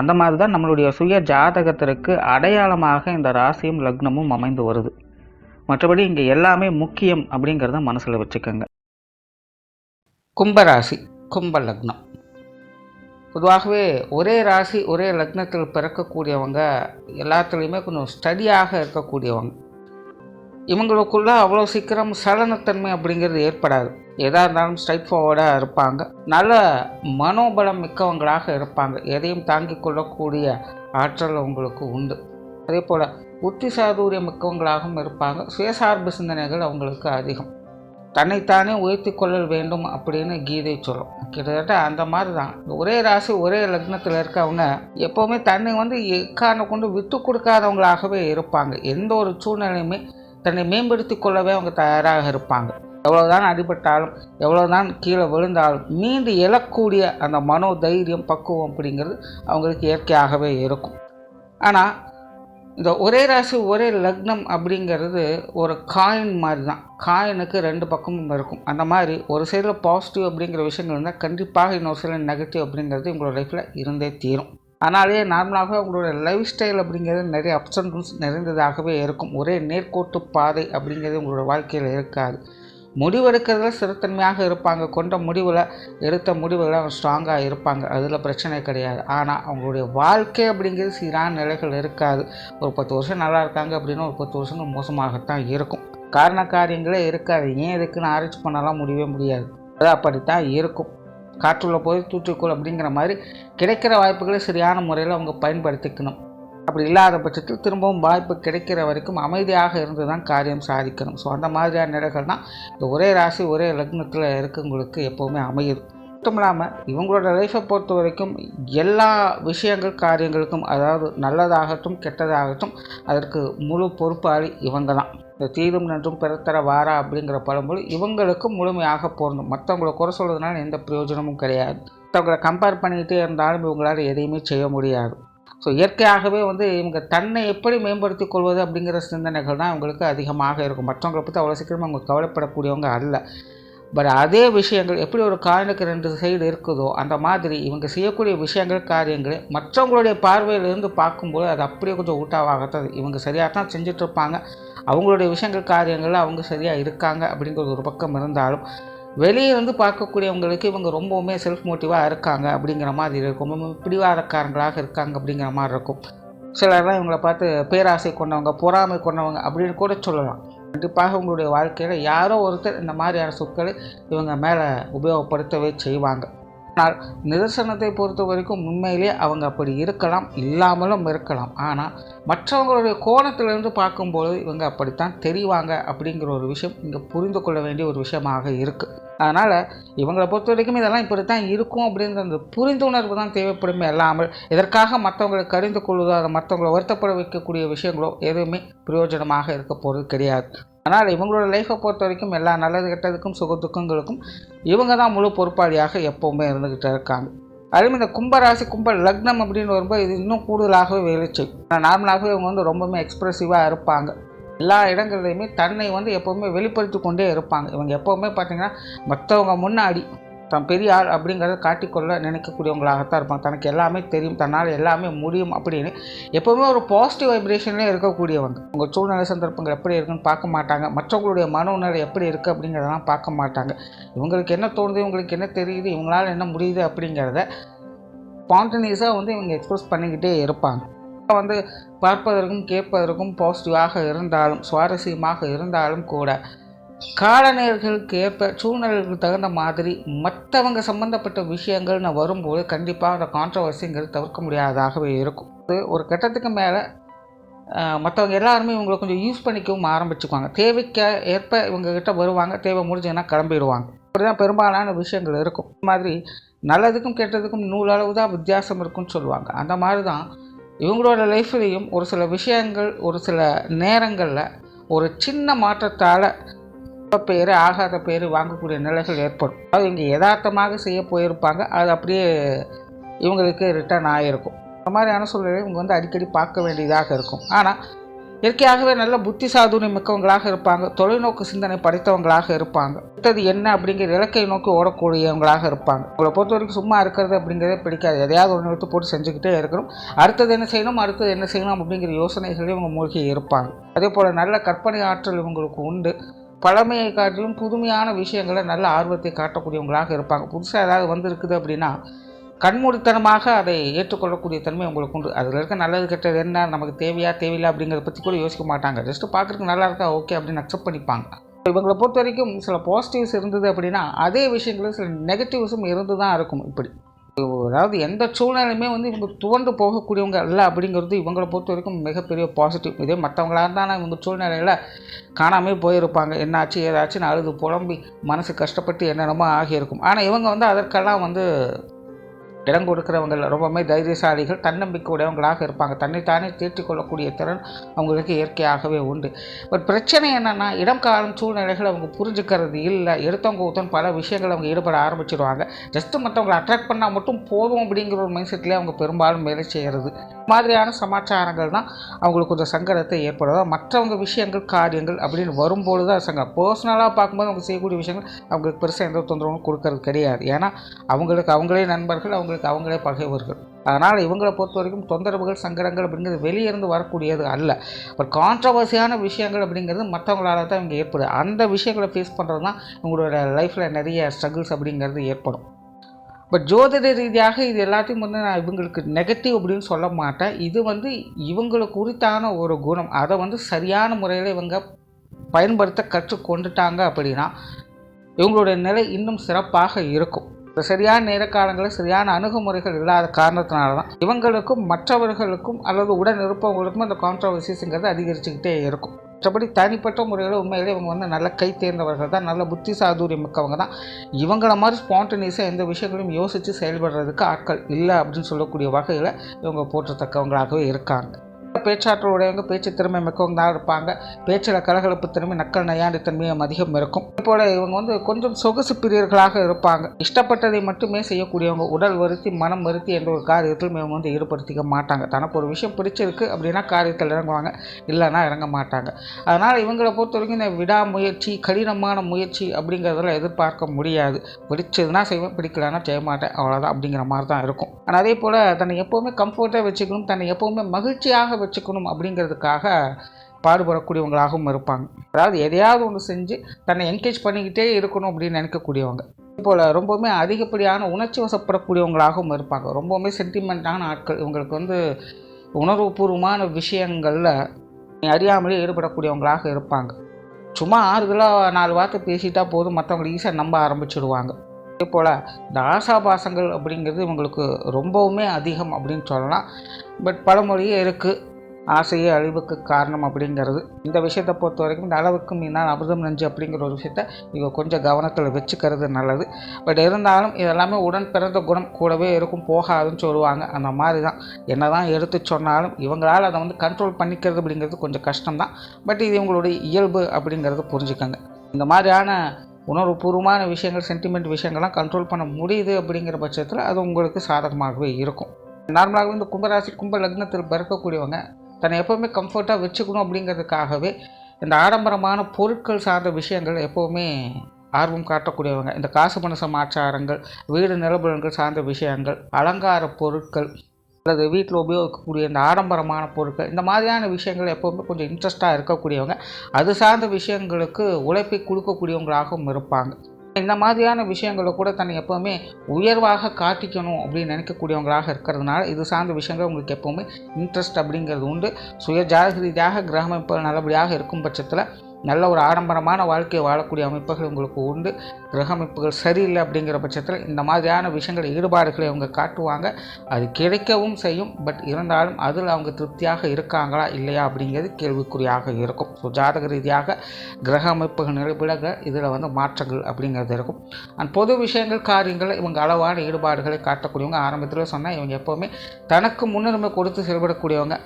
அந்த மாதிரி தான் நம்மளுடைய சுய ஜாதகத்திற்கு அடையாளமாக இந்த ராசியும் லக்னமும் அமைந்து வருது. மற்றபடி இங்கே எல்லாமே முக்கியம் அப்படிங்கிறத மனசில் வச்சுக்கோங்க. கும்பராசி கும்ப லக்னம். பொதுவாகவே ஒரே ராசி ஒரே லக்னத்தில் பிறக்கக்கூடியவங்க எல்லாத்துலேயுமே கொஞ்சம் ஸ்டடியாக இருக்கக்கூடியவங்க. இவங்களுக்குள்ள அவ்வளோ சீக்கிரம் சலனத்தன்மை அப்படிங்கிறது ஏற்படாது. எதாக இருந்தாலும் ஸ்ட்ரைட் ஃபார்வர்டாக இருப்பாங்க. நல்ல மனோபலம் மிக்கவங்களாக இருப்பாங்க. எதையும் தாங்கிக் கொள்ளக்கூடிய ஆற்றல் அவங்களுக்கு உண்டு. அதே போல் புத்தி சாதுரியம் மிக்கவங்களாகவும் இருப்பாங்க. சுயசார்பு சிந்தனைகள் அவங்களுக்கு அதிகம். தன்னைத்தானே உயர்த்தி கொள்ள வேண்டும் அப்படின்னு கீதை சொல்லும். கிட்டத்தட்ட அந்த மாதிரி தான் ஒரே ராசி ஒரே லக்னத்தில் இருக்கவங்க எப்போவுமே தன்னை வந்து எக்காரணம் கொண்டு விட்டு கொடுக்காதவங்களாகவே இருப்பாங்க. எந்த ஒரு சூழ்நிலையுமே தன்னை மேம்படுத்தி கொள்ளவே அவங்க தயாராக இருப்பாங்க. எவ்வளோதான் அடிபட்டாலும் எவ்வளோதான் கீழே விழுந்தாலும் மீண்டு எழக்கூடிய அந்த மனோ தைரியம் பக்குவம் அப்படிங்கிறது அவங்களுக்கு இயற்கையாகவே இருக்கும். ஆனால் இந்த ஒரே ராசி ஒரே லக்னம் அப்படிங்கிறது ஒரு காயின் மாதிரி தான் காயினுக்கு ரெண்டு பக்கமும் இருக்கும். அந்த மாதிரி ஒரு சைடில் பாசிட்டிவ் அப்படிங்கிற விஷயங்கள் இருந்தால் கண்டிப்பாக இன்னொரு சில நெகட்டிவ் அப்படிங்கிறது உங்களோட லைஃப்பில் இருந்தே தீரும். ஆனாலே நார்மலாகவே உங்களோட லைஃப் ஸ்டைல் அப்படிங்கிறது நிறைய அப்ஸ் அண்ட் டவுன்ஸ் நிறைந்ததாகவே இருக்கும். ஒரே நேர்கோட்டு பாதை அப்படிங்கிறது உங்களோட வாழ்க்கையில் இருக்காது. முடிவெடுக்கிறதுல சிறுத்தன்மையாக இருப்பாங்க. கொண்ட முடிவில் எடுத்த முடிவுகளை அவங்க ஸ்ட்ராங்காக இருப்பாங்க. அதில் பிரச்சனை கிடையாது. ஆனால் அவங்களுடைய வாழ்க்கை அப்படிங்கிறது சீரான நிலைகள் இருக்காது. ஒரு பத்து வருஷம் நல்லா இருக்காங்க அப்படின்னா ஒரு பத்து வருஷங்கள் மோசமாகத்தான் இருக்கும். காரண காரியங்களே இருக்காது. ஏன் எதுக்குன்னு ஆராய்ச்சி பண்ணலாம் முடியவே முடியாது. அது அப்படித்தான் இருக்கும். காற்றுள்ள போய் தூற்றுக்கொள் அப்படிங்கிற மாதிரி கிடைக்கிற வாய்ப்புகளை சரியான முறையில் அவங்க பயன்படுத்திக்கணும். அப்படி இல்லாத பட்சத்தில் திரும்பவும் வாய்ப்பு கிடைக்கிற வரைக்கும் அமைதியாக இருந்து தான் காரியம் சாதிக்கணும். ஸோ அந்த மாதிரியான நிலைகள் தான் இந்த ஒரே ராசி ஒரே லக்னத்தில் இருக்கவங்களுக்கு எப்போவுமே அமையுது. மட்டும் இல்லாமல் இவங்களோட லைஃப்பை பொறுத்த வரைக்கும் எல்லா விஷயங்கள் காரியங்களுக்கும் அதாவது நல்லதாகட்டும் கெட்டதாகட்டும் அதற்கு முழு பொறுப்பாளி இவங்க தான் இந்த தீதும் நன்றும் பிறத்தர வாரா அப்படிங்கிற பழமொழி இவங்களுக்கும் முழுமையாக பொருந்தும். மற்றவங்களை குறை சொல்கிறதுனால எந்த பிரயோஜனமும் கிடையாது. மற்றவங்களை கம்பேர் பண்ணிக்கிட்டே இருந்தாலும் இவங்களால் எதையுமே செய்ய முடியாது. ஸோ இயற்கையாகவே வந்து இவங்க தன்னை எப்படி மேம்படுத்திக் கொள்வது அப்படிங்கிற சிந்தனைகள் தான் இவங்களுக்கு அதிகமாக இருக்கும். மற்றவங்களை பற்றி அவ்வளோ சீக்கிரமாக அவங்க கவலைப்படக்கூடியவங்க அல்ல. பட் அதே விஷயங்கள் எப்படி ஒரு காயினுக்கு ரெண்டு சைடு இருக்குதோ அந்த மாதிரி இவங்க செய்யக்கூடிய விஷயங்கள் காரியங்கள் மற்றவங்களுடைய பார்வையிலிருந்து பார்க்கும்போது அது அப்படியே கொஞ்சம் ஊட்டாவாகத்தான் இவங்க சரியாக தான் செஞ்சிட்ருப்பாங்க அவங்களுடைய விஷயங்கள் காரியங்கள் அவங்க சரியாக இருக்காங்க அப்படிங்கிறது ஒரு பக்கம் இருந்தாலும் வெளியே பார்க்கக்கூடியவங்களுக்கு இவங்க ரொம்பவுமே செல்ஃப் மோட்டிவாக இருக்காங்க அப்படிங்கிற மாதிரி இருக்கும். பிடிவாதக்காரங்களாக இருக்காங்க அப்படிங்கிற மாதிரி இருக்கும். சிலர்லாம் இவங்களை பார்த்து பேராசை கொண்டவங்க பொறாமை கொண்டவங்க அப்படின்னு கூட சொல்லலாம். கண்டிப்பாக உங்களுடைய வாழ்க்கையில் யாரோ ஒருத்தர் இந்த மாதிரியான சொற்களை இவங்க மேலே உபயோகப்படுத்தவே செய்வாங்க. ஆனால் நிதர்சனத்தை பொறுத்த வரைக்கும் உண்மையிலே அவங்க அப்படி இருக்கலாம் இல்லாமலும் இருக்கலாம். ஆனால் மற்றவங்களுடைய கோணத்திலிருந்து பார்க்கும்போது இவங்க அப்படித்தான் தெரிவாங்க அப்படிங்கிற ஒரு விஷயம் இங்கே புரிந்து கொள்ள வேண்டிய ஒரு விஷயமாக இருக்குது அதனால் இவங்களை பொறுத்த வரைக்கும் இதெல்லாம் இப்படி தான் இருக்கும் அப்படின்ற அந்த புரிந்துணர்வு தான் தேவைப்படுமே இல்லாமல் இதற்காக மற்றவங்களை கடிந்து கொள்வதோ அதை மற்றவங்களை வருத்தப்பட வைக்கக்கூடிய விஷயங்களோ எதுவுமே பிரயோஜனமாக இருக்க போகிறது கிடையாது. ஆனால் இவங்களோட லைஃப்பை பொறுத்த வரைக்கும் எல்லா நல்லது கெட்டதுக்கும் சுக துக்கங்களுக்கும் இவங்க தான் முழு பொறுப்பாளியாக எப்போவுமே இருந்துக்கிட்டு இருக்காங்க. அதுவும் இந்த கும்பராசி கும்ப லக்னம் அப்படின்னு வரும்போது இது இன்னும் கூடுதலாகவே வெளிச்சு ஆனால் நார்மலாகவே இவங்க வந்து ரொம்பவுமே எக்ஸ்ப்ரெசிவாக இருப்பாங்க. எல்லா இடங்கள்லையுமே தன்னை வந்து எப்போவுமே வெளிப்படுத்தி கொண்டே இருப்பாங்க. இவங்க எப்போவுமே பார்த்திங்கன்னா மற்றவங்க முன்னாடி தான் பெரிய ஆள் அப்படிங்கிறத காட்டிக்கொள்ள நினைக்கக்கூடியவங்களாகத்தான் இருப்பாங்க. தனக்கு எல்லாமே தெரியும் தன்னால் எல்லாமே முடியும் அப்படின்னு எப்போவுமே ஒரு பாசிட்டிவ் வைப்ரேஷன்லேயே இருக்கக்கூடியவங்க. உங்கள் சூழ்நிலை சந்தர்ப்பங்கள் எப்படி இருக்குன்னு பார்க்க மாட்டாங்க. மற்றவங்களுடைய மன எப்படி இருக்குது அப்படிங்கிறதெல்லாம் பார்க்க மாட்டாங்க. இவங்களுக்கு என்ன தோணுது இவங்களுக்கு என்ன தெரியுது இவங்களால் என்ன முடியுது அப்படிங்கிறத ஸ்பான்டனியஸாக வந்து இவங்க எக்ஸ்பிரஸ் பண்ணிக்கிட்டே இருப்பாங்க. வந்து பார்ப்பதற்கும் கேட்பதற்கும் பாசிட்டிவாக இருந்தாலும் சுவாரஸ்யமாக இருந்தாலும் கூட காலநேர்களுக்கு ஏற்ப சூழ்நிலைகளுக்கு தகுந்த மாதிரி மற்றவங்க சம்மந்தப்பட்ட விஷயங்கள்னு வரும்போது கண்டிப்பாக அந்த கான்ட்ரவர்சிங்கிறது தவிர்க்க முடியாததாகவே இருக்கும். இது ஒரு கட்டத்துக்கு மேலே மற்றவங்க எல்லாருமே இவங்களை கொஞ்சம் யூஸ் பண்ணிக்கவும் ஆரம்பிச்சுக்குவாங்க. தேவைக்க ஏற்ப இவங்ககிட்ட வருவாங்க. தேவை முடிஞ்சதுன்னா கிளம்பிடுவாங்க. இப்படிதான் பெரும்பாலான விஷயங்கள் இருக்கும். இந்த மாதிரி நல்லதுக்கும் கெட்டதுக்கும் நூலளவு தான் வித்தியாசம் இருக்குன்னு சொல்லுவாங்க. அந்த மாதிரி தான் இவங்களோட லைஃப்லேயும் ஒரு சில விஷயங்கள் ஒரு சில நேரங்களில் ஒரு சின்ன மாற்றத்தால் பேர் ஆகாத பேர் வாங்கக்கூடிய நிலைகள் ஏற்படும். அது இங்கே யதார்த்தமாக செய்ய போயிருப்பாங்க. அது அப்படியே இவங்களுக்கு ரிட்டர்ன் ஆகிருக்கும் அந்த மாதிரியான சூழ்நிலை இவங்க வந்து அடிக்கடி பார்க்க வேண்டியதாக இருக்கும். ஆனால் இயற்கையாகவே நல்ல புத்தி சாதுனை மிக்கவங்களாக இருப்பாங்க. தொலைநோக்கு சிந்தனை படைத்தவங்களாக இருப்பாங்க. அடுத்தது என்ன அப்படிங்கிற இலக்கை நோக்கி ஓடக்கூடியவங்களாக இருப்பாங்க. உங்களை பொறுத்த வரைக்கும் சும்மா இருக்கிறது அப்படிங்கிறதே பிடிக்காது. எதையாவது ஒன்று எடுத்து போட்டு செஞ்சுக்கிட்டே இருக்கணும். அடுத்தது என்ன செய்யணும்? அடுத்தது என்ன செய்யணும்? அப்படிங்கிற யோசனைகளையும் இவங்க மூழ்கி இருப்பாங்க. அதே போல் நல்ல கற்பனை ஆற்றல் இவங்களுக்கு உண்டு. பழமையை காட்டிலும் புதுமையான விஷயங்களை நல்ல ஆர்வத்தை காட்டக்கூடியவங்களாக இருப்பாங்க. புதுசாக ஏதாவது வந்திருக்குது அப்படின்னா கண்மூடித்தனமாக அதை ஏற்றுக்கொள்ளக்கூடிய தன்மை உங்களுக்கு உண்டு. அதில் இருக்க நல்லது கெட்டது என்ன நமக்கு தேவையா தேவையில்லை அப்படிங்கிறத பற்றி கூட யோசிக்க மாட்டாங்க. ஜஸ்ட்டு பார்க்குறதுக்கு நல்லா இருக்கா ஓகே அப்படின்னு அக்செப்ட் பண்ணிப்பாங்க. இவங்களை பொறுத்த வரைக்கும் சில பாசிட்டிவ்ஸ் இருந்தது அப்படின்னா அதே விஷயங்களும் சில நெகட்டிவ்ஸும் இருந்து தான் இருக்கும் இப்படி. அதாவது எந்த சூழ்நிலையுமே வந்து இவங்க துவண்டு போகக்கூடியவங்க அல்ல அப்படிங்கிறது இவங்களை பொறுத்த வரைக்கும் மிகப்பெரிய பாசிட்டிவ் இதே மற்றவங்களாக இருந்தால் இவங்க சூழ்நிலையில் காணாமல் போயிருப்பாங்க. என்னாச்சு ஏதாச்சுன்னு அழுது புலம்பி மனசு கஷ்டப்பட்டு என்னென்னமோ ஆகியிருக்கும். ஆனால் இவங்க வந்து அதற்கெல்லாம் வந்து இடம் கொடுக்குறவங்க ரொம்பவுமே தைரியசாலிகள் தன்னம்பிக்கை உடையவங்களாக இருப்பாங்க. தன்னைத்தானே தேற்றிக் கொள்ளக்கூடிய திறன் அவங்களுக்கு இயற்கையாகவே உண்டு. பட் பிரச்சனை என்னென்னா இடம் காலம் சூழ்நிலைகள் அவங்க புரிஞ்சுக்கிறது இல்லை. எடுத்தவங்க ஊத்தன் பல விஷயங்கள் அவங்க ஈடுபட ஆரம்பிச்சிடுவாங்க ஜஸ்ட்டு மற்றவங்களை அட்ராக்ட் பண்ணால் மட்டும் போதும் அப்படிங்கிற ஒரு மைண்ட் செட்லேயே அவங்க பெரும்பாலும் வேலை செய்கிறது மாதிரியான சமாச்சாரங்கள் தான் அவங்களுக்கு கொஞ்சம் சங்கடத்தை ஏற்படுது மற்றவங்க விஷயங்கள் காரியங்கள் அப்படின்னு வரும்பொழுது தான் சங்கம் பர்சனலாக பார்க்கும்போது அவங்க செய்யக்கூடிய விஷயங்கள் அவங்களுக்கு பெருசாக எந்த தொந்தரவும் கொடுக்கறது கிடையாது. ஏன்னா அவங்களுக்கு அவங்களே நண்பர்கள் அவங்க அவங்களுக்கு அவங்களே பகைவர்கள். அதனால் இவங்களை பொறுத்த வரைக்கும் தொந்தரவுகள் சங்கடங்கள் அப்படிங்கிறது வெளியிருந்து வரக்கூடியது அல்ல. பட் கான்ட்ரவர்சியான விஷயங்கள் அப்படிங்கிறது மற்றவங்களால தான் இங்கே ஏற்படுது. அந்த விஷயங்களை ஃபேஸ் பண்ணுறது தான் உங்களோட லைஃப்பில் நிறைய ஸ்ட்ரகிள்ஸ் அப்படிங்கிறது ஏற்படும். பட் ஜோதிட ரீதியாக இது எல்லாத்தையும் வந்து நான் இவங்களுக்கு நெகட்டிவ் அப்படின்னு சொல்ல மாட்டேன். இது வந்து இவங்களுக்கு குறித்தான ஒரு குணம். அதை வந்து சரியான முறையில் இவங்க பயன்படுத்த கற்றுக்கொண்டுட்டாங்க அப்படின்னா இவங்களுடைய நிலை இன்னும் சிறப்பாக இருக்கும். சரியான நேர காலங்களில் சரியான அணுகுமுறைகள் இல்லாத காரணத்தினால தான் இவங்களுக்கும் மற்றவர்களுக்கும் அல்லது உடன் இருப்பவங்களுக்கும் அந்த கான்ட்ரவர்சிஸுங்கிறது அதிகரிச்சுக்கிட்டே இருக்கும். மற்றபடி தனிப்பட்ட முறையில் உண்மையிலே இவங்க வந்து நல்ல கை தேர்ந்தவர்கள் தான் நல்ல புத்தி சாதுரியம் மிக்கவங்க தான். இவங்கள மாதிரி ஸ்பான்டனியஸாக எந்த விஷயங்களையும் யோசித்து செயல்படுறதுக்கு ஆட்கள் இல்லை அப்படின்னு சொல்லக்கூடிய வகையில் இவங்க போற்றத்தக்கவங்களாகவே இருக்காங்க. பேச்சாற்றல் உடையவங்க பேச்சு திறமை மிக்கவங்க தான் இருப்பாங்க. பேச்சில் கலகலப்பு திறமை நக்கல் நையாண்டி தன்மையும் அதிகம் இருக்கும். போல் இவங்க வந்து கொஞ்சம் சொகுசு பிரியர்களாக இருப்பாங்க. இஷ்டப்பட்டதை மட்டுமே செய்யக்கூடியவங்க உடல் வருத்தி மனம் வருத்தி என்ற ஒரு காரியத்திலும் இவங்க வந்து ஈடுபடுத்திக்க மாட்டாங்க. தனக்கு ஒரு விஷயம் பிடிச்சிருக்கு அப்படின்னா காரியத்தில் இறங்குவாங்க. இல்லைன்னா இறங்க மாட்டாங்க. அதனால் இவங்களை பொறுத்த வரைக்கும் இந்த விடாமுயற்சி கடினமான முயற்சி அப்படிங்கிறதெல்லாம் எதிர்பார்க்க முடியாது. பிடிச்சதுன்னா செய்வேன் பிடிக்கலன்னா செய்ய மாட்டேன் அவ்வளோதான் அப்படிங்கிற மாதிரி தான் இருக்கும். ஆனால் அதே போல் தன்னை எப்போவுமே கம்ஃபர்ட்டாக வச்சுக்கணும் தன்னை எப்போவுமே மகிழ்ச்சியாக வச்சுக்கணும் அப்படிங்கிறதுக்காக பாடுபடக்கூடியவங்களாகவும் இருப்பாங்க. அதாவது எதையாவது ஒன்று செஞ்சு தன்னை என்கேஜ் பண்ணிக்கிட்டே இருக்கணும் அப்படின்னு நினைக்கக்கூடியவங்க. போல் ரொம்பவுமே அதிகப்படியான உணர்ச்சி வசப்படக்கூடியவங்களாகவும் இருப்பாங்க. ரொம்பவுமே சென்டிமெண்ட்டான ஆட்கள். இவங்களுக்கு வந்து உணர்வுபூர்வமான விஷயங்களில் அறியாமலே ஈடுபடக்கூடியவங்களாக இருப்பாங்க. சும்மா ஆறுதலாக நாலு வார்த்தை பேசிட்டா போதும். மற்றவங்களை ஈஸியாக நம்ப ஆரம்பிச்சிடுவாங்க. அதே போல் இந்த ஆசாபாசங்கள் அப்படிங்கிறது இவங்களுக்கு ரொம்பவுமே அதிகம் அப்படின்னு சொல்லலாம். பட் பழமொழியே இருக்குது ஆசையே அழிவுக்கு காரணம் அப்படிங்கிறது. இந்த விஷயத்தை பொறுத்த வரைக்கும் இந்த அளவுக்கு நான் அமிர்தம் நஞ்சு அப்படிங்கிற ஒரு விஷயத்த இவங்க கொஞ்சம் கவனத்தில் வச்சுக்கிறது நல்லது. பட் இருந்தாலும் இதெல்லாமே உடன் பிறந்த குணம் கூடவே இருக்கும் போகாதுன்னு சொல்லுவாங்க. அந்த மாதிரி தான் என்ன தான் எடுத்து சொன்னாலும் இவங்களால் அதை வந்து கண்ட்ரோல் பண்ணிக்கிறது அப்படிங்கிறது கொஞ்சம் கஷ்டம்தான். பட் இது இவங்களுடைய இயல்பு அப்படிங்கிறத புரிஞ்சுக்கோங்க. இந்த மாதிரியான உணர்வுபூர்வமான விஷயங்கள் சென்டிமெண்ட் விஷயங்கள்லாம் கண்ட்ரோல் பண்ண முடியுது அப்படிங்கிற பட்சத்தில் அது உங்களுக்கு சாதகமாகவே இருக்கும். நார்மலாகவே இந்த கும்பராசி கும்ப லக்னத்தில் பிறக்கக்கூடியவங்க தன்னை எப்போவுமே கம்ஃபர்ட்டாக வச்சுக்கணும் அப்படிங்கிறதுக்காகவே இந்த ஆடம்பரமான பொருட்கள் சார்ந்த விஷயங்கள் எப்போவுமே ஆர்வம் காட்டக்கூடியவங்க. இந்த காசு பண சமாச்சாரங்கள் வீடு நிலபலன்கள் சார்ந்த விஷயங்கள் அலங்கார பொருட்கள் அல்லது வீட்டில் உபயோகிக்கக்கூடிய இந்த ஆடம்பரமான பொருட்கள் இந்த மாதிரியான விஷயங்கள் எப்போவுமே கொஞ்சம் இன்ட்ரெஸ்ட்டாக இருக்கக்கூடியவங்க. அது சார்ந்த விஷயங்களுக்கு உழைப்பை கொடுக்கக்கூடியவங்களாகவும் இருப்பாங்க. இந்த மாதிரியான விஷயங்களை கூட தன்னை எப்போவுமே உயர்வாக காட்டிக்கணும் அப்படின்னு நினைக்கக்கூடியவங்களாக இருக்கிறதுனால இது சார்ந்த விஷயங்கள் உங்களுக்கு எப்போவுமே இன்ட்ரெஸ்ட் அப்படிங்கிறது உண்டு. சுய ஜாதக ரீதியாக கிரக நல்லபடியாக இருக்கும் பட்சத்தில் நல்ல ஒரு ஆடம்பரமான வாழ்க்கையை வாழக்கூடிய அமைப்புகள் உங்களுக்கு உண்டு. கிரக அமைப்புகள் சரியில்லை அப்படிங்கிற பட்சத்தில் இந்த மாதிரியான விஷயங்கள் ஈடுபாடுகளை அவங்க காட்டுவாங்க. அது கிடைக்கவும் செய்யும். பட் இருந்தாலும் அதில் அவங்க திருப்தியாக இருக்காங்களா இல்லையா அப்படிங்கிறது கேள்விக்குறியாக இருக்கும். ஸோ ஜாதக ரீதியாக கிரக அமைப்புகள் நிலைவிலக இதில் வந்து மாற்றங்கள் அப்படிங்கிறது இருக்கும். அண்ட் பொது விஷயங்கள் காரியங்கள் இவங்க அளவான ஈடுபாடுகளை காட்டக்கூடியவங்க. ஆரம்பத்தில் சொன்னால் இவங்க எப்போவுமே தனக்கு முன்னுரிமை கொடுத்து செயல்படக்கூடியவங்க.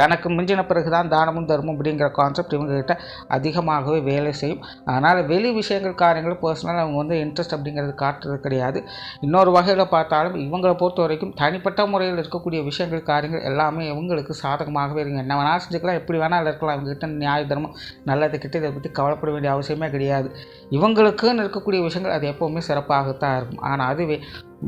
தனக்கு மிஞ்சின பிறகு தான் தானமும் தர்மம் அப்படிங்கிற கான்செப்ட் இவங்ககிட்ட அதிகமாகவே வேலை செய்யும். அதனால் வெளி விஷயங்கள் காரியங்கள் பர்சனலாக அவங்க வந்து இன்ட்ரெஸ்ட் அப்படிங்கிறது காட்டுறது கிடையாது. இன்னொரு வகையில் பார்த்தாலும் இவங்களை பொறுத்த வரைக்கும் தனிப்பட்ட முறையில் இருக்கக்கூடிய விஷயங்கள் காரியங்கள் எல்லாமே இவங்களுக்கு சாதகமாகவே இருங்க என்ன வேணாலும் செஞ்சுக்கலாம் எப்படி வேணாலும் இருக்கலாம். இவங்ககிட்ட நியாய தர்மம் நல்லது கிட்ட இதை பற்றி கவலைப்பட வேண்டிய அவசியமே கிடையாது. இவங்களுக்குன்னு இருக்கக்கூடிய விஷயங்கள் அது எப்போவுமே சிறப்பாகத்தான் இருக்கும். ஆனால் அதுவே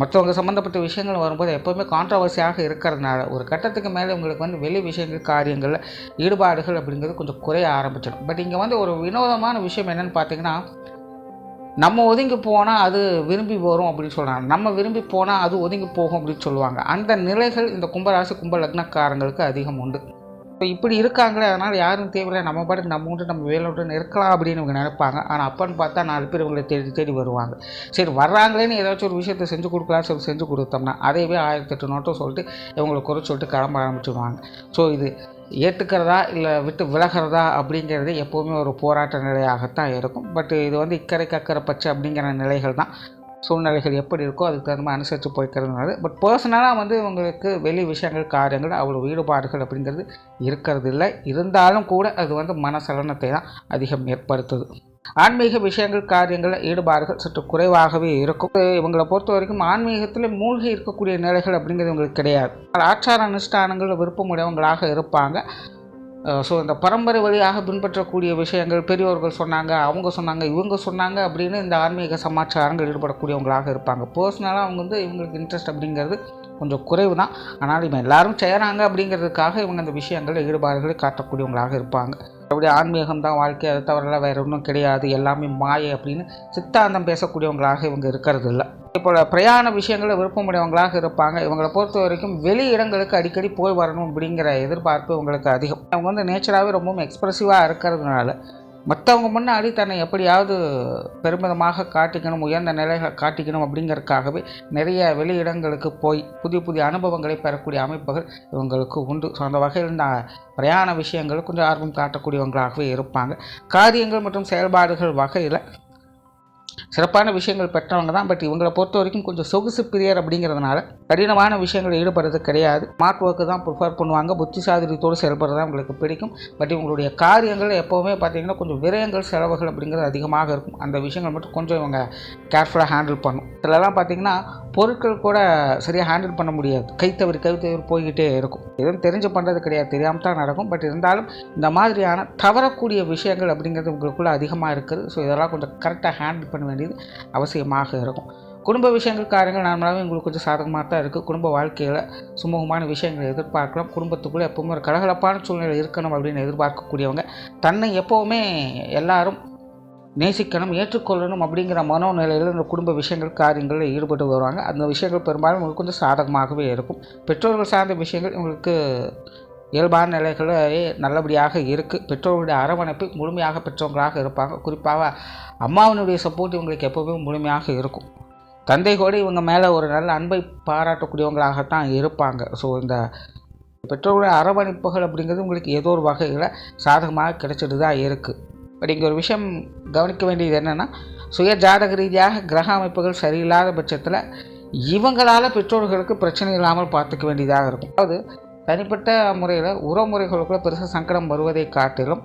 மற்றவங்க சம்மந்தப்பட்ட விஷயங்கள் வரும்போது எப்போவுமே கான்ட்ரவர்சியாக இருக்கிறதுனால ஒரு கட்டத்துக்கு மேலே உங்களுக்கு வந்து வெளி விஷயங்கள் காரியங்களில் ஈடுபாடுகள் அப்படிங்கிறது கொஞ்சம் குறைய ஆரம்பிச்சிடும். பட் இங்கே வந்து ஒரு வினோதமான விஷயம் என்னென்னு பார்த்தீங்கன்னா நம்ம ஒதுங்கி போனால் அது விரும்பி வரும் அப்படின்னு சொல்கிறாங்க நம்ம விரும்பி போனால் அது ஒதுங்கி போகும் அப்படின்னு சொல்லுவாங்க. அந்த நிலைகள் இந்த கும்பராசி கும்ப லக்னக்காரங்களுக்கு அதிகம் உண்டு. இப்போ இப்படி இருக்காங்களே அதனால் யாரும் தேவையில்லை. நம்ம பாட்டு நம்ம உண்டு நம்ம வேலை இருக்கலாம் அப்படின்னு இவங்க நினைப்பாங்க. ஆனால் அப்பன்னு பார்த்தா நாலு பேர் இவங்களை தேடி தேடி வருவாங்க. சரி வர்றாங்களேன்னு ஏதாச்சும் ஒரு விஷயத்தை செஞ்சு கொடுக்கலாம்னு சொல்லி செஞ்சு கொடுத்தோம்னா அதையவே ஆயிரத்தெட்டு நோட்டும் சொல்லிட்டு இவங்களை குறை சொல்லிட்டு கிளம்ப ஆரம்பிச்சிடுவாங்க ஸோ இது ஏற்றுக்கிறதா இல்லை விட்டு விலகிறதா அப்படிங்கிறது எப்போவுமே ஒரு போராட்ட நிலையாகத்தான் இருக்கும். பட் இது வந்து இக்கரை கக்கரை பச்சை அப்படிங்கிற நிலைகள் தான். சூழ்நிலைகள் எப்படி இருக்கோ அதுக்கு தகுந்த மாதிரி அனுசரித்து போய்க்கிறதுனால. பட் பர்சனலாக வந்து இவங்களுக்கு வெளி விஷயங்கள் காரியங்கள் அவ்வளோ ஈடுபாடுகள் அப்படிங்கிறது இருக்கிறது இல்லை இருந்தாலும் கூட அது வந்து மனசலனத்தை தான் அதிகம் ஏற்படுத்துது. ஆன்மீக விஷயங்கள் காரியங்களில் ஈடுபாடுகள் சற்று குறைவாகவே இருக்கும். இவங்களை பொறுத்த வரைக்கும் ஆன்மீகத்தில் மூழ்கி இருக்கக்கூடிய நிலைகள் அப்படிங்கிறது இவங்களுக்கு கிடையாது. ஆச்சார அனுஷ்டானங்கள் விருப்பமுடையவங்களாக இருப்பாங்க. ஸோ இந்த பரம்பரை வழியாக பின்பற்றக்கூடிய விஷயங்கள் பெரியோர்கள் சொன்னாங்க அவங்க சொன்னாங்க இவங்க சொன்னாங்க அப்படின்னு இந்த ஆன்மீக சமாச்சாரங்கள் ஈடுபடக்கூடியவங்களாக இருப்பாங்க. பர்சனலாக அவங்க வந்து இவங்களுக்கு இன்ட்ரெஸ்ட் அப்படிங்கிறது கொஞ்சம் குறைவு தான் ஆனால் இவன் எல்லாரும் செய்கிறாங்க அப்படிங்கிறதுக்காக இவங்க அந்த விஷயங்களில் ஈடுபாடுகளை காட்டக்கூடியவங்களாக இருப்பாங்க. அப்படி ஆன்மீகம் தான் வாழ்க்கை அதை தவிர வேறு ஒன்றும் கிடையாது. எல்லாமே மாயை அப்படின்னு சித்தாந்தம் பேசக்கூடியவங்களாக இவங்க இருக்கிறது இல்லை இப்போ பிரயாண விஷயங்களில் விருப்பமுடையவங்களாக இருப்பாங்க. இவங்களை பொறுத்த வரைக்கும் வெளி இடங்களுக்கு அடிக்கடி போய் வரணும் அப்படிங்கிற எதிர்பார்ப்பு இவங்களுக்கு அதிகம். அவங்க வந்து நேச்சராகவே ரொம்பவும் எக்ஸ்ப்ரெசிவாக இருக்கிறதுனால மற்றவங்க முன்னாடி தன்னை எப்படியாவது பெருமிதமாக காட்டிக்கணும் உயர்ந்த நிலைகளை காட்டிக்கணும் அப்படிங்கிறதுக்காகவே நிறைய வெளியிடங்களுக்கு போய் புதிய புதிய அனுபவங்களை பெறக்கூடிய அமைப்புகள் இவங்களுக்கு உண்டு. ஸோ அந்த வகையில் இந்த பிரயாண விஷயங்கள் கொஞ்சம் ஆர்வம் காட்டக்கூடியவங்களாகவே இருப்பாங்க. காரியங்கள் மற்றும் செயல்பாடுகள் வகையில் சிறப்பான விஷயங்கள் பெற்றவங்க தான். பட் இவங்களை பொறுத்த வரைக்கும் கொஞ்சம் சொகுசு பிரியர் அப்படிங்கிறதுனால கடினமான விஷயங்கள் ஈடுபடுறது கிடையாது. ஸ்மார்ட் ஒர்க்கு தான் ப்ரிஃபர் பண்ணுவாங்க. புத்திசாதிரியத்தோடு செயல்படுறது தான் உங்களுக்கு பிடிக்கும். பட் இவங்களுடைய காரியங்கள் எப்போவுமே பார்த்தீங்கன்னா கொஞ்சம் விரயங்கள் செலவுகள் அப்படிங்கிறது அதிகமாக இருக்கும். அந்த விஷயங்கள் மட்டும் கொஞ்சம் இவங்க கேர்ஃபுல்லாக ஹேண்டில் பண்ணும். இதிலலாம் பார்த்தீங்கன்னா பொருட்கள் கூட சரியாக ஹேண்டில் பண்ண முடியாது. கைத்தவறி தவறி போய்கிட்டே இருக்கும். எதுவும் தெரிஞ்சு பண்ணுறது கிடையாது. தெரியாமல் தான் நடக்கும். பட் இருந்தாலும் இந்த மாதிரியான தவறக்கூடிய விஷயங்கள் அப்படிங்கிறது உங்களுக்குள்ளே அதிகமாக இருக்குது. ஸோ இதெல்லாம் கொஞ்சம் கரெக்டாக ஹேண்டில் பண்ண வேண்டியது அவசியமாக இருக்கும். குடும்ப விஷயங்கள் காரியங்கள் நார்மலாகவே உங்களுக்கு கொஞ்சம் சாதகமாக தான் இருக்குது குடும்ப வாழ்க்கையில் சுமூகமான விஷயங்களை எதிர்பார்க்கலாம். குடும்பத்துக்குள்ளே எப்போவுமே ஒரு கலகலப்பான சூழ்நிலை இருக்கணும் அப்படின்னு எதிர்பார்க்கக்கூடியவங்க தன்னை எப்போவுமே எல்லாரும் நேசிக்கணும் ஏற்றுக்கொள்ளணும் அப்படிங்கிற மனோநிலையில் இந்த குடும்ப விஷயங்கள் காரியங்களில் ஈடுபட்டு வருவாங்க. அந்த விஷயங்கள் பெரும்பாலும் உங்களுக்கு கொஞ்சம் சாதகமாகவே இருக்கும். பெற்றோர்கள் சார்ந்த விஷயங்கள் உங்களுக்கு இயல்பான நிலைகளே நல்லபடியாக இருக்குது பெற்றோருடைய அரவணைப்பு முழுமையாக பெற்றவங்களாக இருப்பாங்க. குறிப்பாக அம்மாவினுடைய சப்போர்ட் இவங்களுக்கு எப்போவுமே முழுமையாக இருக்கும். தந்தை கூட இவங்க மேலே ஒரு நல்ல அன்பை பாராட்டக்கூடியவங்களாகத்தான் இருப்பாங்க. ஸோ இந்த பெற்றோருடைய அரவணைப்புகள் அப்படிங்கிறது உங்களுக்கு ஏதோ ஒரு வகையில் சாதகமாக கிடைச்சிட்டு தான் இருக்குது பட் இங்கே ஒரு விஷயம் கவனிக்க வேண்டியது என்னென்னா சுய ஜாதக ரீதியாக கிரக அமைப்புகள் சரியில்லாத பட்சத்தில் இவங்களால் பெற்றோர்களுக்கு பிரச்சனை இல்லாமல் பார்த்துக்க வேண்டியதாக இருக்கும். அதாவது தனிப்பட்ட முறையில் உறவுமுறைகளுக்குள்ள பெருசாக சங்கடம் வருவதை காட்டிலும்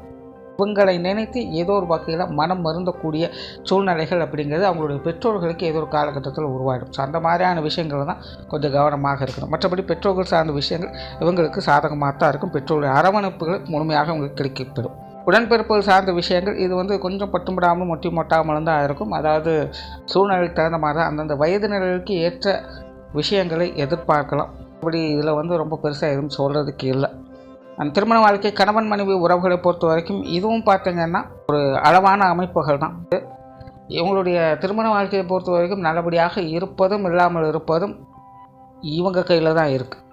இவங்களை நினைத்து ஏதோ ஒரு வகையில் மனம் மருந்தக்கூடிய சூழ்நிலைகள் அப்படிங்கிறது அவங்களுடைய பெற்றோர்களுக்கு ஏதோ ஒரு காலகட்டத்தில் உருவாயிடும். ஸோ அந்த மாதிரியான விஷயங்கள் தான் கொஞ்சம் கவனமாக இருக்கணும். மற்றபடி பெற்றோர்கள் சார்ந்த விஷயங்கள் இவங்களுக்கு சாதகமாக தான் இருக்கும். பெற்றோருடைய அரவணைப்புகள் முழுமையாக அவங்களுக்கு கிடைக்கப்படும் உடன்பிறப்புகள் சார்ந்த விஷயங்கள் இது வந்து கொஞ்சம் பட்டுப்படாமல் மொட்டி மொட்டாமலும் தான் இருக்கும். அதாவது சூழ்நிலைக்கு தகுந்த மாதிரி தான் அந்தந்த வயது நிலைக்கு ஏற்ற விஷயங்களை எதிர்பார்க்கலாம். அப்படி இதில் வந்து ரொம்ப பெருசாக எதுவும் சொல்கிறதுக்கு இல்லை. அந்த திருமண வாழ்க்கை கணவன் மனைவி உறவுகளை பொறுத்த வரைக்கும் இதுவும் பார்த்தீங்கன்னா ஒரு அளவான அமைப்புகள் தான். இவங்களுடைய திருமண வாழ்க்கையை பொறுத்த வரைக்கும் நல்லபடியாக இருப்பதும் இல்லாமல் இருப்பதும் இவங்க கையில் தான் இருக்குது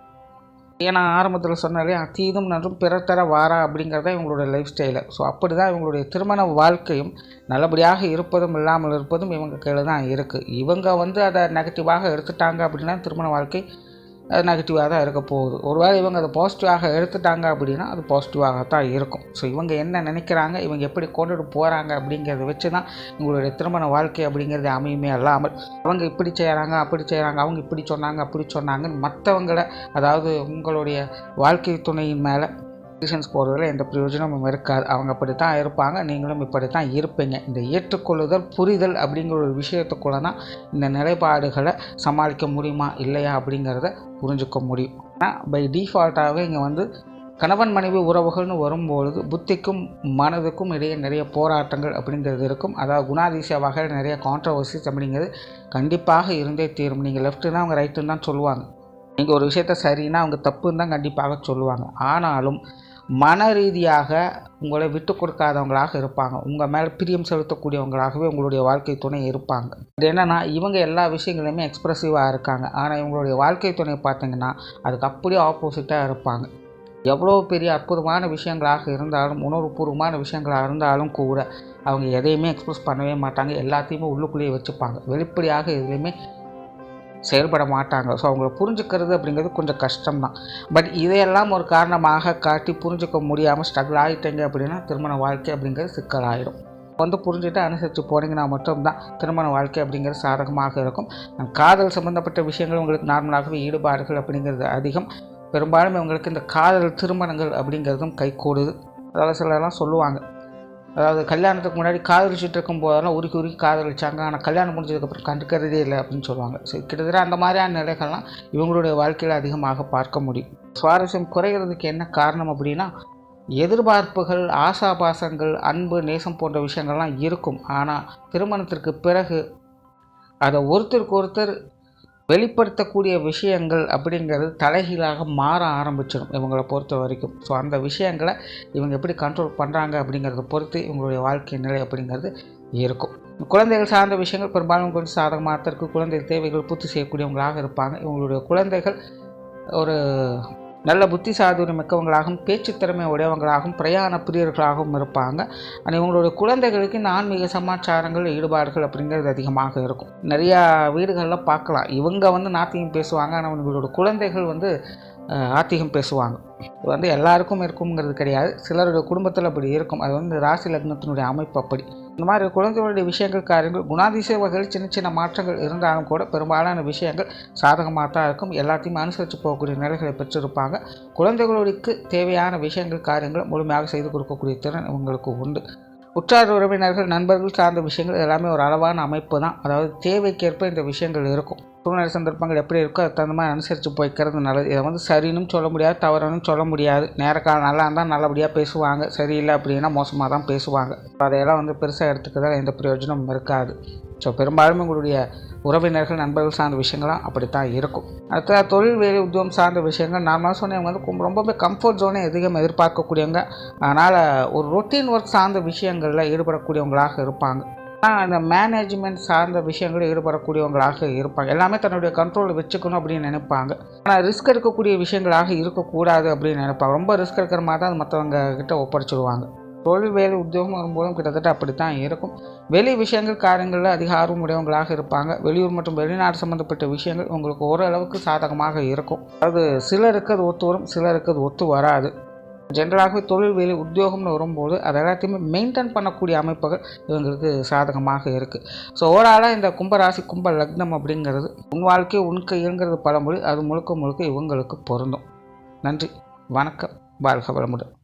ஏன்னா ஆரம்பத்தில் சொன்னாலே தீதும் நன்றும் பிறத்தர வாரா அப்படிங்கிறத இவங்களுடைய லைஃப் ஸ்டைலு. ஸோ அப்படி தான் இவங்களுடைய திருமண வாழ்க்கையும் நல்லபடியாக இருப்பதும் இல்லாமல் இருப்பதும் இவங்க கையில் தான் இருக்குது இவங்க வந்து அதை நெகட்டிவாக எடுத்துட்டாங்க அப்படின்னா திருமண வாழ்க்கை அது நெகட்டிவாக தான் இருக்க போகுது. ஒருவேளை இவங்க அதை பாசிட்டிவாக எடுத்துட்டாங்க அப்படின்னா அது பாசிட்டிவாக தான் இருக்கும். ஸோ இவங்க என்ன நினைக்கிறாங்க இவங்க எப்படி கொண்டுட்டு போகிறாங்க அப்படிங்கிறத வச்சு தான் உங்களுடைய திருமண வாழ்க்கை அப்படிங்கிறது அமையுமே அல்லாமல் அவங்க இப்படி செய்கிறாங்க அப்படி செய்கிறாங்க அவங்க இப்படி சொன்னாங்க அப்படி சொன்னாங்கன்னு மற்றவங்கள அதாவது உங்களுடைய வாழ்க்கை துணையின் மேலே டிசிஷன்ஸ் போகிறதுல எந்த பிரயோஜனமும் இருக்காது. அவங்க அப்படி தான் இருப்பாங்க நீங்களும் இப்படி தான் இருப்பீங்க. இந்த ஏற்றுக்கொள்ளுதல் புரிதல் அப்படிங்கிற ஒரு விஷயத்துக்குள்ள தான் இந்த நிலைப்பாடுகளை சமாளிக்க முடியுமா இல்லையா அப்படிங்கிறத புரிஞ்சுக்க முடியும். ஆனால் பை டிஃபால்ட்டாகவே இங்கே வந்து கணவன் மனைவி உறவுகள்னு வரும்பொழுது புத்திக்கும் மனதுக்கும் இடையே நிறைய போராட்டங்கள் அப்படிங்கிறது இருக்கும். அதாவது குணாதிசய வகையில் நிறைய கான்ட்ரவர்சிஸ் அப்படிங்கிறது கண்டிப்பாக இருந்தே தீரும். நீங்கள் லெஃப்ட்டுனா அவங்க ரைட்டுன்னு தான் சொல்லுவாங்க. நீங்கள் ஒரு விஷயத்த சரின்னா அவங்க தப்புன்னு தான் கண்டிப்பாக சொல்லுவாங்க. ஆனாலும் மன ரீதியாக உங்களை விட்டு கொடுக்காதவங்களாக இருப்பாங்க. உங்கள் மேலே பிரியம் செலுத்தக்கூடியவங்களாகவே உங்களுடைய வாழ்க்கை துணை இருப்பாங்க. இது என்னென்னா இவங்க எல்லா விஷயங்களையுமே எக்ஸ்ப்ரெசிவாக இருக்காங்க. ஆனால் இவங்களுடைய வாழ்க்கை துணை பார்த்தீங்கன்னா அதுக்கு அப்படியே ஆப்போசிட்டாக இருப்பாங்க. எவ்வளோ பெரிய அற்புதமான விஷயங்களாக இருந்தாலும் உணர்வுபூர்வமான விஷயங்களாக இருந்தாலும் கூட அவங்க எதையுமே எக்ஸ்ப்ரெஸ் பண்ணவே மாட்டாங்க. எல்லாத்தையுமே உள்ளுக்குள்ளேயே வச்சுப்பாங்க. வெளிப்படையாக எதுலேயுமே செயல்பட மாட்டாங்க ஸோ அவங்கள புரிஞ்சுக்கிறது அப்படிங்கிறது கொஞ்சம் கஷ்டம்தான். பட் இதையெல்லாம் ஒரு காரணமாக காட்டி புரிஞ்சுக்க முடியாமல் ஸ்ட்ரகிள் ஆகிட்டீங்க அப்படின்னா திருமண வாழ்க்கை அப்படிங்கிறது சிக்கலாயிடும். வந்து புரிஞ்சுட்டு அனுசரித்து போனீங்கன்னா மட்டும்தான் திருமண வாழ்க்கை அப்படிங்கிறது சாதகமாக இருக்கும். காதல் சம்மந்தப்பட்ட விஷயங்கள் உங்களுக்கு நார்மலாகவே ஈடுபாடுகள் அப்படிங்கிறது அதிகம். பெரும்பாலும் இவங்களுக்கு இந்த காதல் திருமணங்கள் அப்படிங்கிறதும் கைகூடுது அதாவது சிலர்லாம் சொல்லுவாங்க. அதாவது கல்யாணத்துக்கு முன்னாடி காதலிச்சுட்டு இருக்கும் போதெல்லாம் உருக்கி உருக்கி காதலிச்சாங்க ஆனால் கல்யாணம் முடிஞ்சதுக்கப்புறம் கண்டுக்கிறதே இல்லை அப்படின்னு சொல்லுவாங்க. ஸோ கிட்டத்தட்ட அந்த மாதிரியான நிலைகள்லாம் இவங்களுடைய வாழ்க்கையில் அதிகமாக பார்க்க முடியும். சுவாரஸ்யம் குறைகிறதுக்கு என்ன காரணம் அப்படின்னா எதிர்பார்ப்புகள் ஆசாபாசங்கள் அன்பு நேசம் போன்ற விஷயங்கள்லாம் இருக்கும். ஆனால் திருமணத்திற்கு பிறகு அதை ஒருத்தருக்கு ஒருத்தர் வெளிப்படுத்தக்கூடிய விஷயங்கள் அப்படிங்கிறது தலைகீழாக மாற ஆரம்பிச்சிடும் இவங்களை பொறுத்த வரைக்கும். ஸோ அந்த விஷயங்களை இவங்க எப்படி கண்ட்ரோல் பண்ணுறாங்க அப்படிங்கிறத பொறுத்து இவங்களுடைய வாழ்க்கை நிலை அப்படிங்கிறது இருக்கும். குழந்தைகள் சார்ந்த விஷயங்கள் பெரும்பாலும் கொஞ்சம் சாதகமாக இருக்குது குழந்தை தேவைகள் பூர்த்தி செய்யக்கூடியவங்களாக இருப்பாங்க. இவங்களுடைய குழந்தைகள் ஒரு நல்ல புத்தி சாதுரியம் மிக்கவங்களாகவும் பேச்சு திறமை உடையவங்களாகவும் பிரயாண பிரியர்களாகவும் இருப்பாங்க. ஆனால் இவங்களுடைய குழந்தைகளுக்கு இந்த ஆன்மீக சமாச்சாரங்கள் ஈடுபாடுகள் அப்படிங்கிறது அதிகமாக இருக்கும். நிறையா வீடுகளில் பார்க்கலாம். இவங்க வந்து நாத்திகம் பேசுவாங்க ஆனால் இவங்களோட குழந்தைகள் வந்து ஆத்திகம் பேசுவாங்க. இது வந்து எல்லாருக்கும் இருக்குங்கிறது கிடையாது. சிலருடைய குடும்பத்தில் அப்படி இருக்கும். அது வந்து ராசி லக்னத்தினுடைய அமைப்பு அப்படி. இந்த மாதிரி குழந்தைகளுடைய விஷயங்கள் காரியங்கள் குணாதிசய வகையில் சின்ன சின்ன மாற்றங்கள் இருந்தாலும் கூட பெரும்பாலான விஷயங்கள் சாதகமாக தான் இருக்கும். எல்லாத்தையும் அனுசரித்து போகக்கூடிய நிலைகளை பெற்றிருப்பாங்க. குழந்தைகளுக்கு தேவையான விஷயங்கள் காரியங்கள் முழுமையாக செய்து கொடுக்கக்கூடிய திறன் இவங்களுக்கு உண்டு. உற்றார் உறவினர்கள் நண்பர்கள் சார்ந்த விஷயங்கள் எல்லாமே ஒரு அளவான அமைப்பு தான். அதாவது தேவைக்கேற்ப இந்த விஷயங்கள் இருக்கும். சூழ்நிலை சந்தர்ப்பங்கள் எப்படி இருக்கோ அதுக்கு தகுந்த மாதிரி அனுசரித்து போய்க்கிறது நல்லது. இதை வந்து சரின்னு சொல்ல முடியாது தவறுன்னு சொல்ல முடியாது. நேரக்காலம் நல்லா இருந்தால் நல்லபடியாக பேசுவாங்க. சரியில்லை அப்படின்னா மோசமாக தான் பேசுவாங்க. அதையெல்லாம் வந்து பெருசாக எடுத்துக்கிறதால எந்த பிரயோஜனமும் இருக்காது. ஸோ பெரும்பாலும் உங்களுடைய உறவினர்கள் நண்பர்கள் சார்ந்த விஷயங்கள்லாம் அப்படித்தான் இருக்கும். அடுத்த தொழில் வேலை உத்தியோகம் சார்ந்த விஷயங்கள். நார்மலாக சொன்னவங்க வந்து ரொம்பவே கம்ஃபர்ட் ஜோனே அதிகம் எதிர்பார்க்கக்கூடியவங்க. அதனால் ஒரு ரொட்டீன் ஒர்க் சார்ந்த விஷயங்களில் ஈடுபடக்கூடியவங்களாக இருப்பாங்க. அந்த மேனேஜ்மெண்ட் சார்ந்த விஷயங்களில் ஈடுபடக்கூடியவங்களாக இருப்பாங்க. எல்லாமே தன்னுடைய கண்ட்ரோலில் வச்சுக்கணும் அப்படின்னு நினைப்பாங்க. ஆனால் ரிஸ்க் எடுக்கக்கூடிய விஷயங்களாக இருக்கக்கூடாது அப்படின்னு நினைப்பாங்க. ரொம்ப ரிஸ்க் எடுக்கிற மாதிரி தான் அது மற்றவங்க கிட்ட ஒப்படைச்சிடுவாங்க தொழில் வேலை உத்தியோகம் வரும்போதும் கிட்டத்தட்ட அப்படி தான் இருக்கும். வெளி விஷயங்கள் காரியங்களில் அதிக ஆர்வம் உடையவங்களாக இருப்பாங்க. வெளியூர் மற்றும் வெளிநாடு சம்மந்தப்பட்ட விஷயங்கள் உங்களுக்கு ஓரளவுக்கு சாதகமாக இருக்கும். அது சிலருக்கு அது ஒத்து வரும் சிலருக்கு அது ஒத்து வராது. ஜென்ரலாகவே தொழில் வேலை உத்தியோகம்னு வரும்போது அது எல்லாத்தையுமே மெயின்டைன் பண்ணக்கூடிய அமைப்புகள் இவங்களுக்கு சாதகமாக இருக்குது ஸோ ஓவராலாக இந்த கும்பராசி கும்ப லக்னம் அப்படிங்கிறது உன் வாழ்க்கை உன் கைங்கிறது பழமொழி அது முழுக்க முழுக்க இவங்களுக்கு பொருந்தும். நன்றி வணக்கம் வாழ்க வளமுடன்.